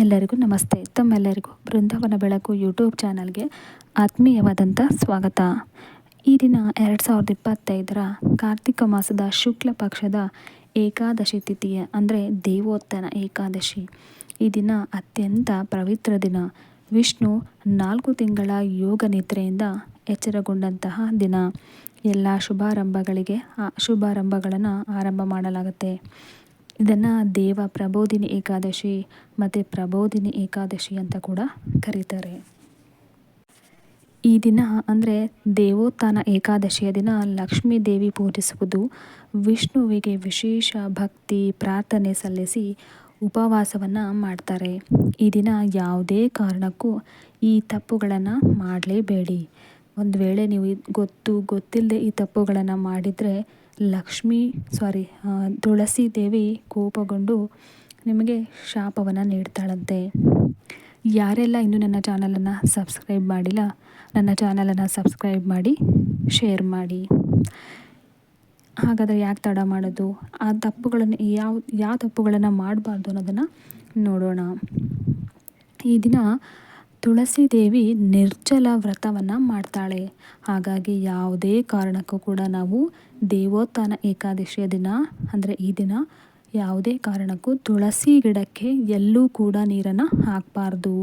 ಎಲ್ಲರಿಗೂ ನಮಸ್ತೆ. ತಮ್ಮೆಲ್ಲರಿಗೂ ಬೃಂದಾವನ ಬೆಳಕು ಯೂಟ್ಯೂಬ್ ಚಾನಲ್ಗೆ ಆತ್ಮೀಯವಾದಂಥ ಸ್ವಾಗತ. ಈ ದಿನ ಎರಡು ಸಾವಿರದ ಇಪ್ಪತ್ತೈದರ ಕಾರ್ತಿಕ ಮಾಸದ ಶುಕ್ಲ ಪಕ್ಷದ ಏಕಾದಶಿ ತಿಥಿಯ, ಅಂದರೆ ದೇವೋತ್ತನ ಏಕಾದಶಿ. ಈ ದಿನ ಅತ್ಯಂತ ಪವಿತ್ರ ದಿನ. ವಿಷ್ಣು ನಾಲ್ಕು ತಿಂಗಳ ಯೋಗ ನಿದ್ರೆಯಿಂದ ಎಚ್ಚರಗೊಂಡಂತಹ ದಿನ. ಎಲ್ಲ ಶುಭಾರಂಭಗಳಿಗೆ ಶುಭಾರಂಭಗಳನ್ನು ಆರಂಭ ಮಾಡಲಾಗುತ್ತೆ. ಇದನ್ನು ದೇವ ಪ್ರಬೋಧಿನಿ ಏಕಾದಶಿ ಮತ್ತು ಪ್ರಬೋಧಿನಿ ಏಕಾದಶಿ ಅಂತ ಕೂಡ ಕರೀತಾರೆ. ಈ ದಿನ ಅಂದರೆ ದೇವೋತ್ಥಾನ ಏಕಾದಶಿಯ ದಿನ ಲಕ್ಷ್ಮೀ ದೇವಿ ಪೂಜಿಸುವುದು ವಿಷ್ಣುವಿಗೆ ವಿಶೇಷ ಭಕ್ತಿ ಪ್ರಾರ್ಥನೆ ಸಲ್ಲಿಸಿ ಉಪವಾಸವನ್ನು ಮಾಡ್ತಾರೆ. ಈ ದಿನ ಯಾವುದೇ ಕಾರಣಕ್ಕೂ ಈ ತಪ್ಪುಗಳನ್ನು ಮಾಡಲೇಬೇಡಿ. ಒಂದು ವೇಳೆ ನೀವು ಗೊತ್ತು ಗೊತ್ತಿಲ್ಲದೆ ಈ ತಪ್ಪುಗಳನ್ನು ಮಾಡಿದರೆ ಲಕ್ಷ್ಮಿ ಸಾರಿ ತುಳಸಿ ದೇವಿ ಕೋಪಗೊಂಡು ನಿಮಗೆ ಶಾಪವನ್ನು ನೀಡ್ತಾಳಂತೆ. ಯಾರೆಲ್ಲ ಇನ್ನೂ ನನ್ನ ಚಾನಲನ್ನು ಸಬ್ಸ್ಕ್ರೈಬ್ ಮಾಡಿಲ್ಲ, ನನ್ನ ಚಾನಲನ್ನು ಸಬ್ಸ್ಕ್ರೈಬ್ ಮಾಡಿ ಶೇರ್ ಮಾಡಿ. ಹಾಗಾದರೆ ಯಾಕೆ ತಡ ಮಾಡೋದು? ಆ ತಪ್ಪುಗಳನ್ನು, ಯಾವ ಯಾವ ತಪ್ಪುಗಳನ್ನು ಮಾಡಬಾರ್ದು ಅನ್ನೋದನ್ನು ನೋಡೋಣ. ಈ ದಿನ ತುಳಸಿ ದೇವಿ ನಿರ್ಜಲ ವ್ರತವನ್ನು ಮಾಡ್ತಾಳೆ. ಹಾಗಾಗಿ ಯಾವುದೇ ಕಾರಣಕ್ಕೂ ಕೂಡ ನಾವು ದೇವೋತ್ಥಾನ ಏಕಾದಶಿಯ ದಿನ, ಅಂದರೆ ಈ ದಿನ ಯಾವುದೇ ಕಾರಣಕ್ಕೂ ತುಳಸಿ ಗಿಡಕ್ಕೆ ಎಲ್ಲೂ ಕೂಡ ನೀರನ್ನು ಹಾಕಬಾರ್ದು.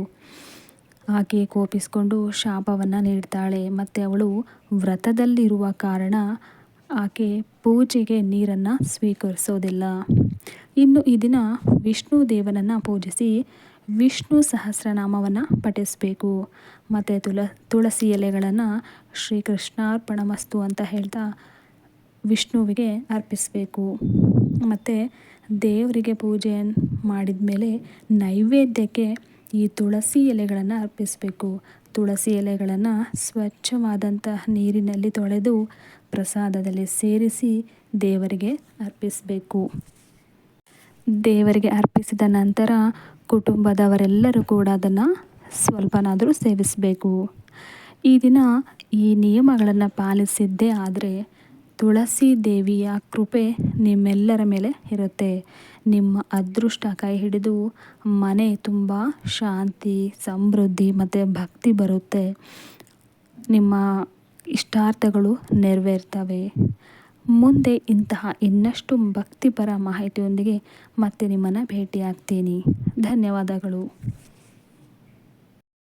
ಆಕೆ ಕೋಪಿಸ್ಕೊಂಡು ಶಾಪವನ್ನು ನೀಡ್ತಾಳೆ. ಮತ್ತು ಅವಳು ವ್ರತದಲ್ಲಿರುವ ಕಾರಣ ಆಕೆ ಪೂಜೆಗೆ ನೀರನ್ನು ಸ್ವೀಕರಿಸೋದಿಲ್ಲ. ಇನ್ನು ಈ ದಿನ ವಿಷ್ಣು ದೇವನನ್ನು ಪೂಜಿಸಿ ವಿಷ್ಣು ಸಹಸ್ರನಾಮವನ್ನು ಪಠಿಸಬೇಕು. ಮತ್ತು ತುಳ ತುಳಸಿ ಎಲೆಗಳನ್ನು ಶ್ರೀಕೃಷ್ಣಾರ್ಪಣಮಸ್ತು ಅಂತ ಹೇಳ್ತಾ ವಿಷ್ಣುವಿಗೆ ಅರ್ಪಿಸಬೇಕು. ಮತ್ತು ದೇವರಿಗೆ ಪೂಜೆ ಮಾಡಿದ ಮೇಲೆ ನೈವೇದ್ಯಕ್ಕೆ ಈ ತುಳಸಿ ಎಲೆಗಳನ್ನು ಅರ್ಪಿಸಬೇಕು. ತುಳಸಿ ಎಲೆಗಳನ್ನು ಸ್ವಚ್ಛವಾದಂತಹ ನೀರಿನಲ್ಲಿ ತೊಳೆದು ಪ್ರಸಾದದಲ್ಲಿ ಸೇರಿಸಿ ದೇವರಿಗೆ ಅರ್ಪಿಸಬೇಕು. ದೇವರಿಗೆ ಅರ್ಪಿಸಿದ ನಂತರ ಕುಟುಂಬದವರೆಲ್ಲರೂ ಕೂಡ ಅದನ್ನು ಸ್ವಲ್ಪನಾದರೂ ಸೇವಿಸಬೇಕು. ಈ ದಿನ ಈ ನಿಯಮಗಳನ್ನು ಪಾಲಿಸಿದ್ದೇ ಆದರೆ ತುಳಸಿ ದೇವಿಯ ಕೃಪೆ ನಿಮ್ಮೆಲ್ಲರ ಮೇಲೆ ಇರುತ್ತೆ. ನಿಮ್ಮ ಅದೃಷ್ಟ ಕೈ ಹಿಡಿದು ಮನೆ ತುಂಬ ಶಾಂತಿ, ಸಮೃದ್ಧಿ ಮತ್ತು ಭಕ್ತಿ ಬರುತ್ತೆ. ನಿಮ್ಮ ಇಷ್ಟಾರ್ಥಗಳು ನೆರವೇರ್ತವೆ. ಮುಂದೆ ಇಂತಹ ಇನ್ನಷ್ಟು ಭಕ್ತಿಪರ ಮಾಹಿತಿಯೊಂದಿಗೆ ಮತ್ತೆ ನಿಮ್ಮನ್ನು ಭೇಟಿಯಾಗ್ತೀನಿ. ಧನ್ಯವಾದಗಳು.